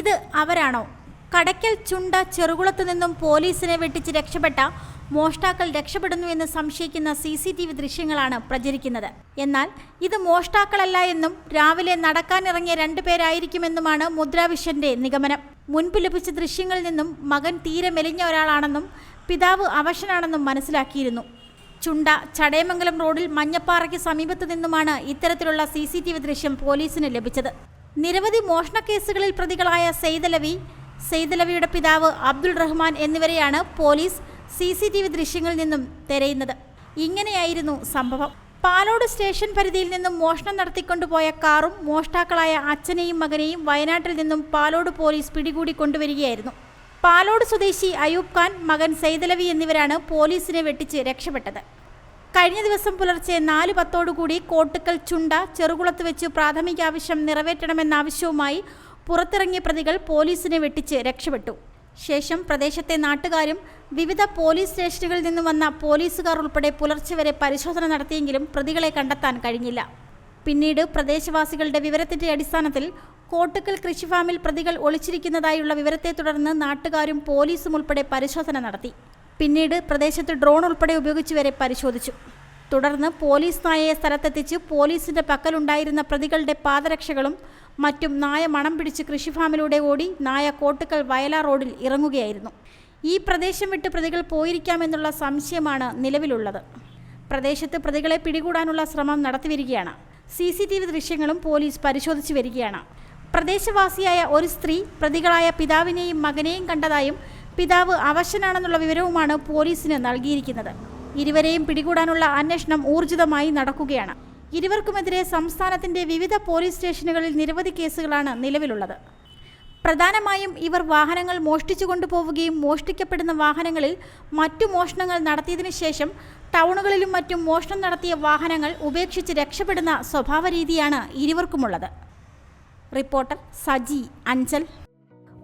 ഇത് അവരാണോ? കടയ്ക്കൽ ചുണ്ട ചെറുകുളത്തു നിന്നും പോലീസിനെ വെട്ടിച്ച് രക്ഷപ്പെട്ട മോഷ്ടാക്കൾ രക്ഷപ്പെടുന്നു എന്ന് സംശയിക്കുന്ന സി സി ടി വി ദൃശ്യങ്ങളാണ് പ്രചരിക്കുന്നത്. എന്നാൽ ഇത് മോഷ്ടാക്കളല്ല എന്നും രാവിലെ നടക്കാനിറങ്ങിയ രണ്ടുപേരായിരിക്കുമെന്നുമാണ് മുദ്രാവിഷന്റെ നിഗമനം. മുൻപ് ലഭിച്ച ദൃശ്യങ്ങളിൽ നിന്നും മകൻ തീരെ മെലിഞ്ഞ ഒരാളാണെന്നും പിതാവ് അവശനാണെന്നും മനസ്സിലാക്കിയിരുന്നു. ചുണ്ട ചടയമംഗലം റോഡിൽ മഞ്ഞപ്പാറയ്ക്ക് സമീപത്തു നിന്നുമാണ് ഇത്തരത്തിലുള്ള സി സി ടി വി ദൃശ്യം പോലീസിന് ലഭിച്ചത്. നിരവധി മോഷണ കേസുകളിൽ പ്രതികളായ സെയ്ദലവി സെയ്ദലവിയുടെ പിതാവ് അബ്ദുൾ റഹ്മാൻ എന്നിവരെയാണ് police C C T V ദൃശ്യങ്ങളിൽ നിന്നും തിരയുന്നത്. ഇങ്ങനെയായിരുന്നു സംഭവം. പാലോട് സ്റ്റേഷൻ പരിധിയിൽ നിന്നും മോഷണം നടത്തിക്കൊണ്ടുപോയ കാറും മോഷ്ടാക്കളായ അച്ഛനെയും മകനെയും വയനാട്ടിൽ നിന്നും പാലോട് പോലീസ് പിടികൂടി കൊണ്ടുവരികയായിരുന്നു. പാലോട് സ്വദേശി അയൂബ് ഖാൻ മകൻ സെയ്ദലവി എന്നിവരാണ് പോലീസിനെ വെട്ടിച്ച് രക്ഷപ്പെട്ടത്. കഴിഞ്ഞ ദിവസം പുലർച്ചെ നാല് പത്തോടുകൂടി കോട്ടുക്കൽ ചുണ്ട ചെറുകുളത്ത് വെച്ച് പ്രാഥമിക ആവശ്യം നിറവേറ്റണമെന്ന ആവശ്യവുമായി പുറത്തിറങ്ങിയ പ്രതികൾ പോലീസിനെ വെട്ടിച്ച് രക്ഷപ്പെട്ടു. ശേഷം പ്രദേശത്തെ നാട്ടുകാരും വിവിധ പോലീസ് സ്റ്റേഷനുകളിൽ നിന്നും വന്ന പോലീസുകാർ ഉൾപ്പെടെ പുലർച്ചെ വരെ പരിശോധന നടത്തിയെങ്കിലും പ്രതികളെ കണ്ടെത്താൻ കഴിഞ്ഞില്ല. പിന്നീട് പ്രദേശവാസികളുടെ വിവരത്തിന്റെ അടിസ്ഥാനത്തിൽ കോട്ടുക്കൽ കൃഷിഫാമിൽ പ്രതികൾ ഒളിച്ചിരിക്കുന്നതായുള്ള വിവരത്തെ തുടർന്ന് നാട്ടുകാരും പോലീസും ഉൾപ്പെടെ പരിശോധന നടത്തി. പിന്നീട് പ്രദേശത്ത് ഡ്രോൺ ഉൾപ്പെടെ ഉപയോഗിച്ച് വരെ പരിശോധിച്ചു. തുടർന്ന് പോലീസ് നായയെ സ്ഥലത്തെത്തിച്ച് പോലീസിന്റെ പക്കലുണ്ടായിരുന്ന പ്രതികളുടെ പാദരക്ഷകളും മറ്റും നായ മണം പിടിച്ച് കൃഷിഫാമിലൂടെ ഓടി നായ കോട്ടുകൾ വയലാർ റോഡിൽ ഇറങ്ങുകയായിരുന്നു. ഈ പ്രദേശം വിട്ട് പ്രതികൾ പോയിരിക്കാമെന്നുള്ള സംശയമാണ് നിലവിലുള്ളത്. പ്രദേശത്ത് പ്രതികളെ പിടികൂടാനുള്ള ശ്രമം നടത്തിവരികയാണ്. സി സി ടി വി ദൃശ്യങ്ങളും പോലീസ് പരിശോധിച്ചു വരികയാണ്. പ്രദേശവാസിയായ ഒരു സ്ത്രീ പ്രതികളായ പിതാവിനെയും മകനെയും കണ്ടതായും പിതാവ് അവശനാണെന്നുള്ള വിവരവുമാണ് പോലീസിന് നൽകിയിരിക്കുന്നത്. ഇരുവരെയും പിടികൂടാനുള്ള അന്വേഷണം ഊർജിതമായി നടക്കുകയാണ്. ഇരുവർക്കുമെതിരെ സംസ്ഥാനത്തിന്റെ വിവിധ പോലീസ് സ്റ്റേഷനുകളിൽ നിരവധി കേസുകളാണ് നിലവിലുള്ളത്. പ്രധാനമായും ഇവർ വാഹനങ്ങൾ മോഷ്ടിച്ചു കൊണ്ടുപോവുകയും മോഷ്ടിക്കപ്പെടുന്ന വാഹനങ്ങളിൽ മറ്റു മോഷണങ്ങൾ നടത്തിയതിനു ശേഷം ടൗണുകളിലും മറ്റും മോഷണം നടത്തിയ വാഹനങ്ങൾ ഉപേക്ഷിച്ച് രക്ഷപ്പെടുന്ന സ്വഭാവ രീതിയാണ് ഇരുവർക്കുമുള്ളത്. റിപ്പോർട്ടർ സജി അഞ്ചൽ.